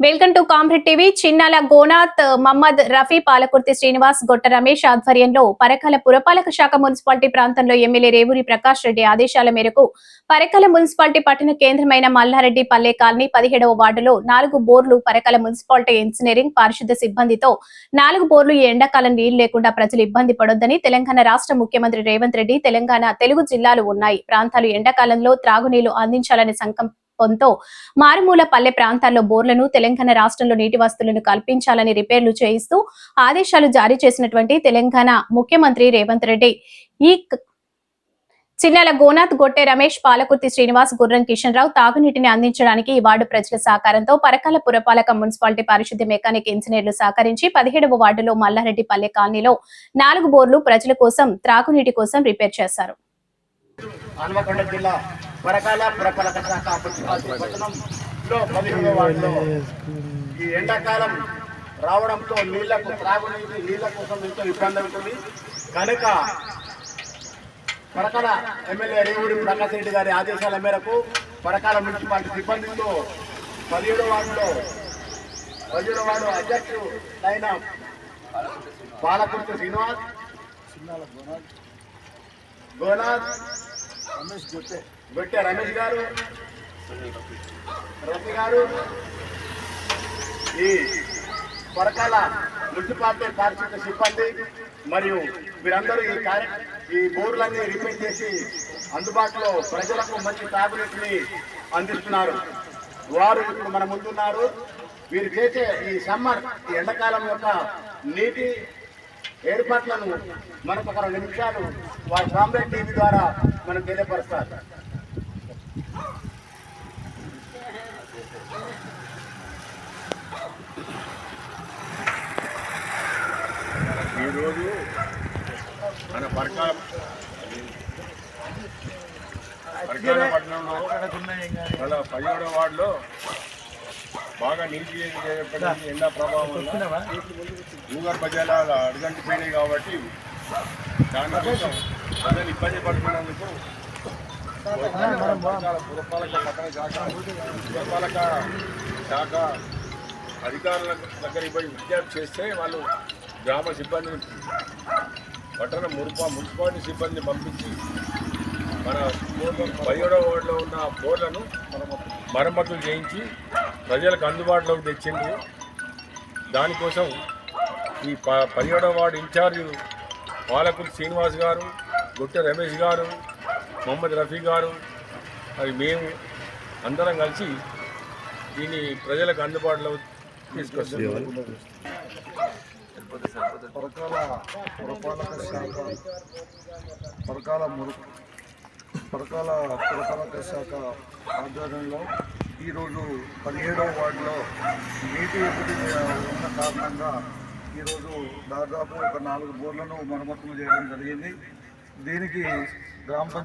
Welcome to comrade TV. Chinnala Gonath Mohammed Rafi Palakurthi Srinivas Gotta Ramesh ఆధ్వర్యంలో పరకాల పురపాలక శాఖ municipality ప్రాంతంలో MLA Revuri Prakash Reddy ఆదేశాల మేరకు పరకాల మున్సిపాలిటీ పట్టణ కేంద్రమైన మల్లారెడ్డి పల్లె కాలనీ పదిహేడవ వార్డులో నాలుగు బోర్లు పరకాల మున్సిపాలిటీ ఇంజనీరింగ్ పారిశుద్ధ సిబ్బందితో నాలుగు బోర్లు ఈ ఎండాకాలం నీళ్ళు లేకుండా ప్రజలు ఇబ్బంది పడొద్దని తెలంగాణ రాష్ట్ర ముఖ్యమంత్రి రేవంత్ రెడ్డి తెలంగాణ తెలుగు జిల్లాలు ఉన్నాయి. ప్రాంతాలు ఎండాకాలంలో త్రాగునీళ్ళు అందించాలనే సంకల్పంతో మారుమూల పల్లె ప్రాంతాల్లో బోర్లను తెలంగాణ రాష్ట్రంలో నీటి వస్తువులను కల్పించాలని రిపేర్లు చేయిస్తూ ఆదేశాలు జారీ చేసినటువంటి తెలంగాణ ముఖ్యమంత్రి రేవంత్ రెడ్డి. ఈ చిన్నెల గోనాథ్ గొట్టె రమేష్ పాలకుర్తి శ్రీనివాస్ గుర్రం కిషన్ రావు తాగునీటిని అందించడానికి ఈ వార్డు ప్రజల సహకారంతో పరకాల పురపాలక మున్సిపాలిటీ పారిశుద్ధ్య మెకానిక్ ఇంజనీర్లు సహకరించి పదిహేడవ వార్డులో మల్లారెడ్డి పల్లె కాలనీలో నాలుగు బోర్లు ప్రజల కోసం త్రాగునీటి కోసం రిపేర్ చేశారు. వరకాల పురపాలక శాఖ మున్సిపాలిటీ పట్టణంలో పదిహేను వార్డులో ఈ ఎండాకాలం రావడంతో నీళ్ళకు త్రాగునీటి నీళ్ళ కోసం ఎంతో ఇబ్బంది అవుతుంది. కనుక పరకాల ఎమ్మెల్యే రేవూరి ప్రకాష్ రెడ్డి గారి ఆదేశాల మేరకు పరకాల మున్సిపాలిటీ సిబ్బందితో పదిహేడు వార్డులో పదిహేడు వార్డు అధ్యక్షుడు అయిన పాలకుర్తి శ్రీనివాస్ గోనాథ్. రమేష్ గొట్టె గొట్టె రమేష్ గారు రఫీ గారు ఈ పరకాల మున్సిపాలిటీ పారిశుద్ధ సిబ్బంది మరియు మీరందరూ ఈ కార్య ఈ బోర్లన్నీ రిపేర్ చేసి అందుబాటులో ప్రజలకు మంచి తాగునీటిని అందిస్తున్నారు. వారు ఇప్పుడు మన ముందున్నారు. వీరు చేసే ఈ సమ్మర్ ఈ ఎండాకాలం యొక్క నీటి ఏర్పాట్లను మనకు ఒక రెండు నిమిషాలు వారి కాంప్లెట్ టీవీ ద్వారా మనం తెలియపరుస్తారు. ఈరోజు మన పరకాల పట్టణంలో వాళ్ళ పదిహేడవ వార్డులో బాగా నీటి ఎండా ప్రభావం వల్ల. భూగర్భ జలాలు అడుగంటిపోయినాయి కాబట్టి దానికోసం ప్రజలు ఇబ్బంది పడుతున్నందుకు పురపాలక పట్టణ శాఖ పురపాలక శాఖ అధికారుల దగ్గరికి పోయి విజ్ఞప్తి చేస్తే వాళ్ళు గ్రామ సిబ్బందిని పట్టణ మున్సిపా మున్సిపాలిటీ సిబ్బందిని పంపించి మన పదిహేడవ వార్డులో ఉన్న బోర్లను మరమ్మతులు చేయించి ప్రజలకు అందుబాటులోకి తెచ్చింది దానికోసం ఈ ప పదిహేడవ వార్డు ఇన్ఛార్జ్ పాలకులు శ్రీనివాస్ గారు గుట్ట రమేష్ గారు మొహమ్మద్ రఫీ గారు అవి మేము అందరం కలిసి దీన్ని ప్రజలకు అందుబాటులో తీసుకొస్తున్నాం. పరకాల పురపాలక శాఖ పరకాల మురు పరకాల పురపాలక శాఖ ఆధ్వర్యంలో ఈరోజు పదిహేడవ వార్డులో నీటి ఎదుటి ఉన్న కారణంగా ఈరోజు దాదాపు ఒక నాలుగు బోర్లను మరమ్మతులు చేయడం జరిగింది. దీనికి గ్రామ